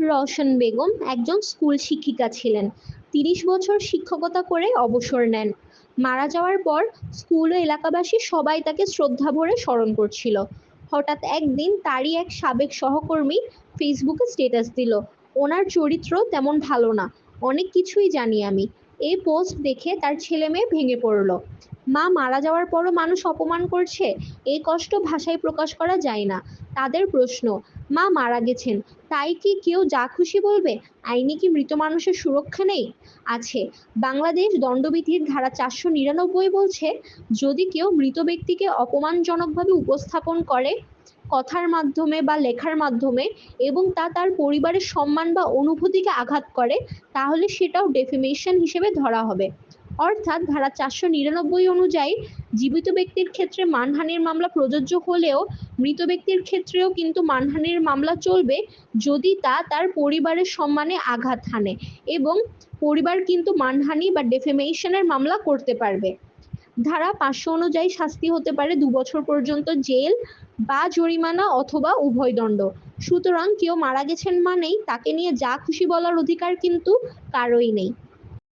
রওশন বেগম একজন স্কুল শিক্ষিকা ছিলেন। তিরিশ বছর শিক্ষকতা করে অবসর নেন। মারা যাওয়ার পর স্কুল ও এলাকাবাসী সবাই তাকে শ্রদ্ধা ভরে স্মরণ করছিল। হঠাৎ একদিন তারই এক সাবেক সহকর্মী ফেসবুকে স্ট্যাটাস দিল, ওনার চরিত্র তেমন ভালো না, অনেক কিছুই জানি আমি। এই পোস্ট দেখে তার ছেলে মেয়ে ভেঙে পড়ল। মা, মারা যাওয়ার পরও মানুষ অপমান করছে? এই কষ্ট ভাষায় প্রকাশ করা যায় না। তাদের প্রশ্ন মা মারা গেছেন। তাই কি কেউ যা খুশি বলবে? আইনে কি মৃত মানুষের সুরক্ষা নেই? আছে। বাংলাদেশ দণ্ডবিধির ধারা চারশো নিরানব্বই বলছে, যদি কেউ মৃত ব্যক্তিকে অপমানজনকভাবে উপস্থাপন করে কথার মাধ্যমে বা লেখার মাধ্যমে এবং তা তার পরিবারের সম্মান বা অনুভূতিকে আঘাত করে, তাহলে সেটাও ডেফিমেশন হিসেবে ধরা হবে। অর্থাৎ ধারা চারশো নিরানব্বই অনুযায়ী জীবিত ব্যক্তির ক্ষেত্রে মানহানির মামলা প্রযোজ্য হলেও মৃত ব্যক্তির ক্ষেত্রেও কিন্তু মানহানির মামলা চলবে যদি তা তার পরিবারের সম্মানে আঘাত হানে এবং পরিবার কিন্তু মানহানি বা ডেফেমেশনের মামলা করতে পারবে। ধারা পাঁচশো অনুযায়ী শাস্তি হতে পারে দু বছর পর্যন্ত জেল বা জরিমানা অথবা উভয় দণ্ড। সুতরাং কেউ মারা গেছেন মানেই তাকে নিয়ে যা খুশি বলার অধিকার কিন্তু কারোই নেই।